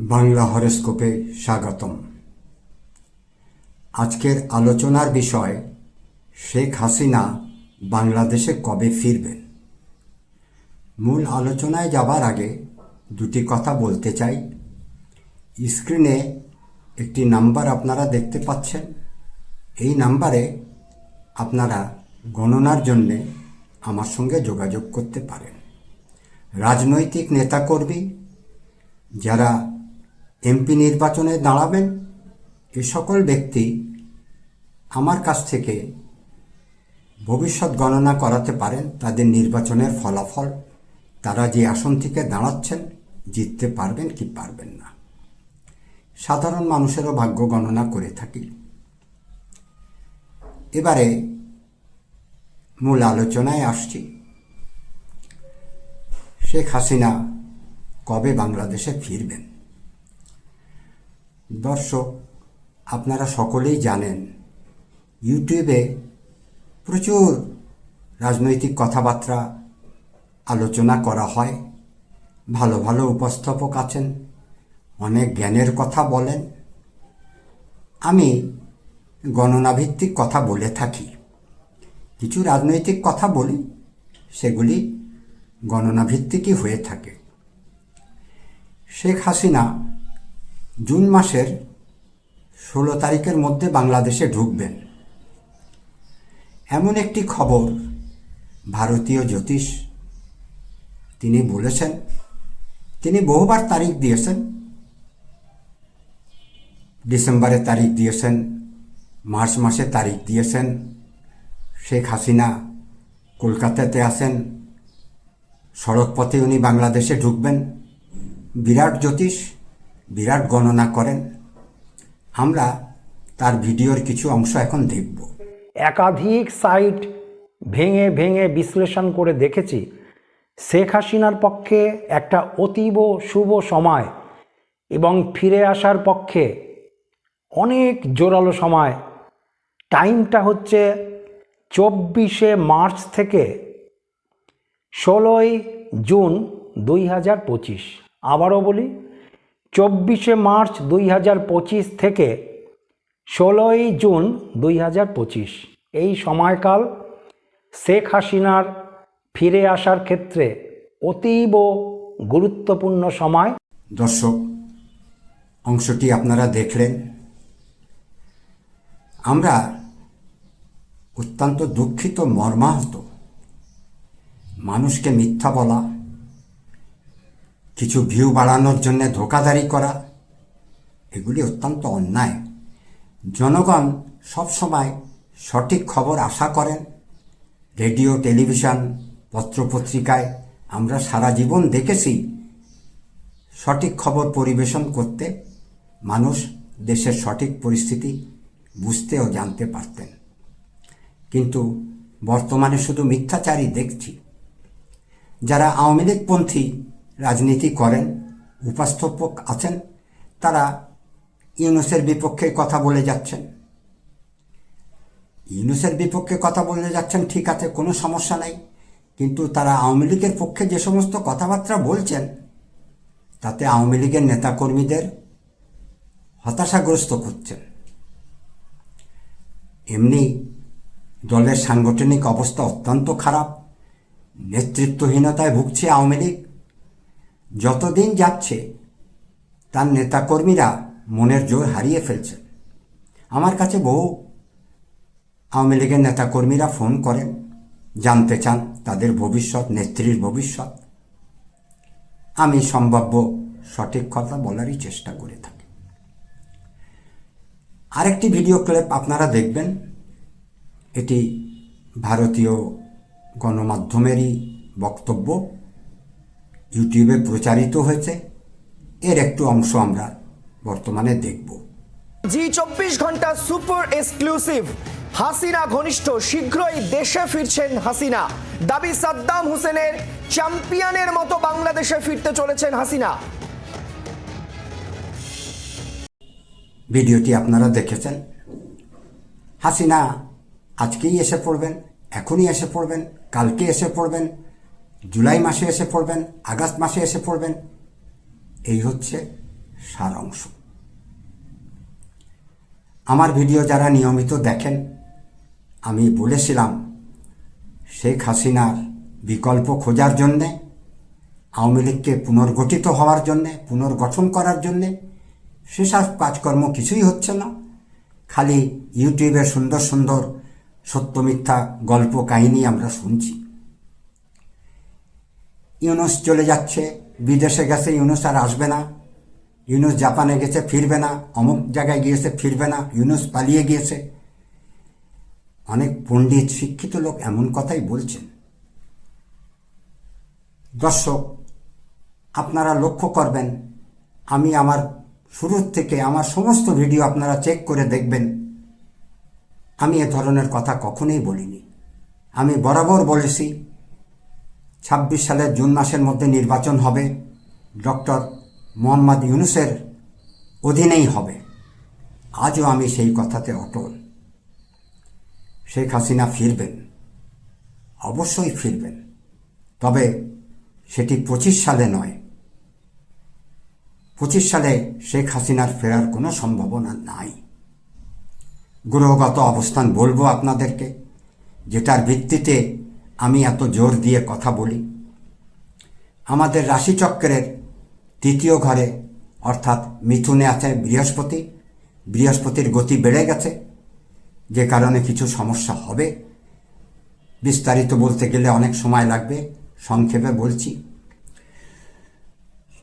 বাংলা হরস্কোপে স্বাগতম। আজকের আলোচনার বিষয়, শেখ হাসিনা বাংলাদেশে কবে ফিরবেন? মূল আলোচনায় যাবার আগে দুটি কথা বলতে চাই। স্ক্রিনে একটি নাম্বার আপনারা দেখতে পাচ্ছেন। এই নাম্বারে আপনারা গণনার জন্যে আমার সঙ্গে যোগাযোগ করতে পারেন। রাজনৈতিক নেতাকর্মী, যারা এমপি নির্বাচনে দাঁড়াবেন? এ সকল ব্যক্তি আমার কাছ থেকে ভবিষ্যৎ গণনা করাতে পারেন, তাদের নির্বাচনের ফলাফল। তারা যে আসন থেকে দাঁড়াচ্ছেন, জিততে পারবেন কি পারবেন না। সাধারণ মানুষেরও ভাগ্য গণনা করে থাকি। এবারে মূল আলোচনায় আসছি। শেখ হাসিনা কবে বাংলাদেশে ফিরবেন? দর্শক, আপনারা সকলেই জানেন, ইউটিউবে প্রচুর রাজনৈতিক কথাবার্তা আলোচনা করা হয়। ভালো ভালো উপস্থাপক আছেন, অনেক জ্ঞানের কথা বলেন। আমি গণনাভিত্তিক কথা বলে থাকি। কিছু রাজনৈতিক কথা বলি, সেগুলি গণনাভিত্তিকই হয়ে থাকে। শেখ হাসিনা জুন মাসের ষোলো তারিখের মধ্যে বাংলাদেশে ঢুকবেন। এমন একটি খবর ভারতীয় জ্যোতিষ, তিনি বলেছেন, তিনি বহুবার তারিখ দিয়েছেন। ডিসেম্বরে তারিখ দিয়েছেন, মার্চ মাসে তারিখ দিয়েছেন, শেখ হাসিনা কলকাতাতে আসেন সড়কপথে উনি বাংলাদেশে ঢুকবেন। বিরাট জ্যোতিষ বিরাট গণনা করেন। আমরা তার ভিডিওর কিছু অংশ এখন দেখব। একাধিক সাইট ভেঙে ভেঙে বিশ্লেষণ করে দেখেছি। শেখ হাসিনার পক্ষে একটা অতীব শুভ সময় এবং ফিরে আসার পক্ষে অনেক জোরালো সময়। টাইমটা হচ্ছে চব্বিশে মার্চ থেকে ষোলোই জুন দুই হাজার পঁচিশ। আবারও বলি চব্বিশে মার্চ দুই হাজার পঁচিশ থেকে ষোলোই জুন দুই হাজার পঁচিশ। এই সময়কাল শেখ হাসিনার ফিরে আসার ক্ষেত্রে অতীব গুরুত্বপূর্ণ সময়। দর্শক, অংশটি আপনারা দেখলেন। আমরা অত্যন্ত দুঃখিত, মর্মাহত, মানুষকে মিথ্যা বলা কিছু ভিউ বাড়ানোর জন্য ধোকাদারি করা, এগুলি অত্যন্ত অন্যায়। জনগণ সবসময় সঠিক খবর আশা করেন। রেডিও, টেলিভিশন, পত্রপত্রিকায় আমরা সারা জীবন দেখেছি সঠিক খবর পরিবেশন করতে মানুষ দেশের সঠিক পরিস্থিতি বুঝতে ও জানতে পারতেন। কিন্তু বর্তমানে শুধু মিথ্যাচারই দেখছি। যারা আওয়ামী লীগপন্থী রাজনীতি করেন উপস্থাপক আছেন, তারা ইউনুসের বিপক্ষে কথা বলে যাচ্ছেন। ইউনুসের বিপক্ষে কথা বলে যাচ্ছেন, ঠিক আছে, কোনো সমস্যা নাই। কিন্তু তারা আওয়ামী লীগের পক্ষে যে সমস্ত কথাবার্তা বলছেন, তাতে আওয়ামী লীগের নেতাকর্মীদের হতাশাগ্রস্ত করছেন। এমনি দলের সাংগঠনিক অবস্থা অত্যন্ত খারাপ, নেতৃত্বহীনতায় ভুগছে আওয়ামী লীগ। যতদিন যাচ্ছে, তার নেতাকর্মীরা মনের জোর হারিয়ে ফেলছে। আমার কাছে বহু আওয়ামী লীগের নেতাকর্মীরা ফোন করেন, জানতে চান তাদের ভবিষ্যৎ, নেত্রীর ভবিষ্যৎ। আমি সম্ভাব্য সঠিক কথা বলারই চেষ্টা করে থাকি। আরেকটি ভিডিও ক্লিপ আপনারা দেখবেন। এটি ভারতীয় গণমাধ্যমেরই বক্তব্য। ইউটিউবে প্রচারিত হয়েছে। এর একটু অংশ আমরা বর্তমানে দেখব। জি চব্বিশ ঘণ্টা সুপার এক্সক্লুসিভ। হাসিনা ঘনিষ্ঠ শীঘ্রই দেশে ফিরছেন হাসিনা। দাবি সাদ্দাম হোসেনের চ্যাম্পিয়নের মতো বাংলাদেশে ফিরতে চলেছেন হাসিনা। ভিডিওটি আপনারা দেখেছেন। হাসিনা আজকেই এসে পড়বেন এখনই এসে পড়বেন কালকে এসে পড়বেন। জুলাই মাসে এসে পড়বেন, আগস্ট মাসে এসে পড়বেন, এই হচ্ছে সারাংশ। আমার ভিডিও যারা নিয়মিত দেখেন, আমি বলেছিলাম, শেখ হাসিনার বিকল্প খোঁজার জন্যে, আওয়ামী লীগকে পুনর্গঠিত হওয়ার জন্যে, পুনর্গঠন করার জন্যে সেসব কাজকর্ম কিছুই হচ্ছে না। খালি ইউটিউবে সুন্দর সুন্দর সত্য মিথ্যা গল্প কাহিনী আমরা শুনছি। ইউনুস চলে যাচ্ছে, বিদেশে গেছে, ইউনুস আর আসবে না। ইউনুস জাপানে গেছে, ফিরবে না। অমুক জায়গায় গিয়েছে, ফিরবে না। ইউনুস পালিয়ে গিয়েছে। অনেক পণ্ডিত, শিক্ষিত লোক এমন কথাই বলছেন। দর্শক, আপনারা লক্ষ্য করবেন, আমি আমার শুরুর থেকে আমার সমস্ত ভিডিও আপনারা চেক করে দেখবেন। আমি এ ধরনের কথা কখনোই বলিনি। আমি বরাবর বলেছি ছাব্বিশ সালের জুন মাসের মধ্যে নির্বাচন হবে। ডক্টর মোহাম্মদ ইউনুসের অধীনেই হবে। আজও আমি সেই কথাতে অটল। শেখ হাসিনা ফিরবেন। অবশ্যই ফিরবেন। তবে সেটি পঁচিশ সালে নয়। পঁচিশ সালে শেখ হাসিনার ফেরার কোনো সম্ভাবনা নাই। গ্রহগত অবস্থান বলব আপনাদেরকে, যেটার ভিত্তিতে আমি এত জোর দিয়ে কথা বলি। আমাদের রাশিচক্রের তৃতীয় ঘরে, অর্থাৎ মিথুনে আছে বৃহস্পতি। বৃহস্পতির গতি বেড়ে গেছে, যে কারণে কিছু সমস্যা হবে। বিস্তারিত বলতে গেলে অনেক সময় লাগবে, সংক্ষেপে বলছি।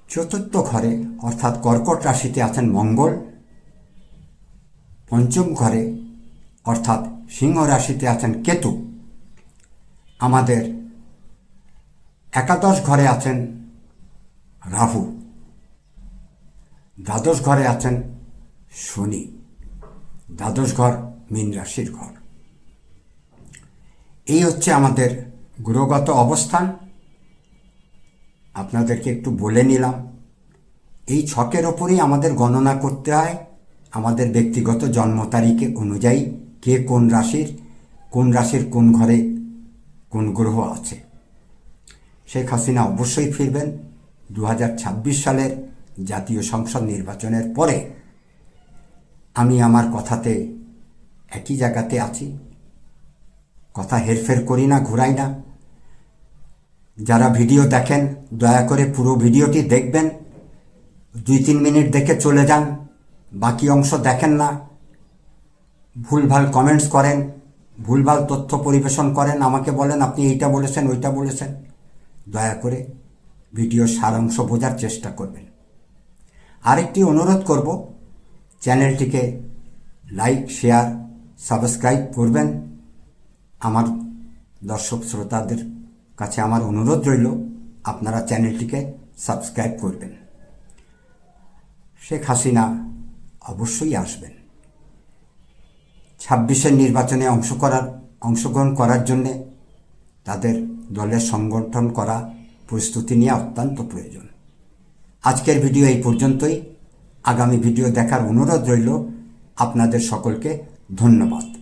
চতুর্থ ঘরে, অর্থাৎ কর্কট রাশিতে আছেন মঙ্গল। পঞ্চম ঘরে, অর্থাৎ সিংহ রাশিতে আছেন কেতু। আমাদের একাদশ ঘরে আছেন রাহু। দ্বাদশ ঘরে আছেন শনি। দ্বাদশ ঘর মীন রাশির ঘর। এই হচ্ছে আমাদের গ্রহগত অবস্থান। আপনাদেরকে একটু বলে নিলাম, এই ছকের ওপরেই আমাদের গণনা করতে হয় আমাদের ব্যক্তিগত জন্ম তারিখে অনুযায়ী কে কোন রাশির কোন রাশির কোন ঘরে কোন গ্রহ আছে। শেখ হাসিনা অবশ্যই ফিরবেন দু হাজার ছাব্বিশ সালের জাতীয় সংসদ নির্বাচনের পরে। আমি আমার কথাতে একই জায়গাতে আছি। কথা হেরফের করি না, ঘুরাই না। যারা ভিডিও দেখেন, দয়া করে পুরো ভিডিওটি দেখবেন। দুই তিন মিনিট দেখে চলে যান। বাকি অংশ দেখেন না। ভুলভাল কমেন্টস করেন। ভুলভাল তথ্য পরিবেশন করেন, আমাকে বলেন, আপনি এইটা বলেছেন, ওইটা বলেছেন। দয়া করে ভিডিওর সারাংশ বোঝার চেষ্টা করবেন। আরেকটি অনুরোধ করব, চ্যানেলটিকে লাইক, শেয়ার, সাবস্ক্রাইব করবেন। আমার দর্শক শ্রোতাদের কাছে আমার অনুরোধ রইল, আপনারা চ্যানেলটিকে সাবস্ক্রাইব করবেন। শেখ হাসিনা অবশ্যই আসবেন। ছাব্বিশের নির্বাচনে অংশ করার, অংশগ্রহণ করার জন্যে তাদের দলের সংগঠন করা প্রস্তুতি নিয়ে অত্যন্ত প্রয়োজন। আজকের ভিডিও এই পর্যন্তই। আগামী ভিডিও দেখার অনুরোধ রইল। আপনাদের সকলকে ধন্যবাদ।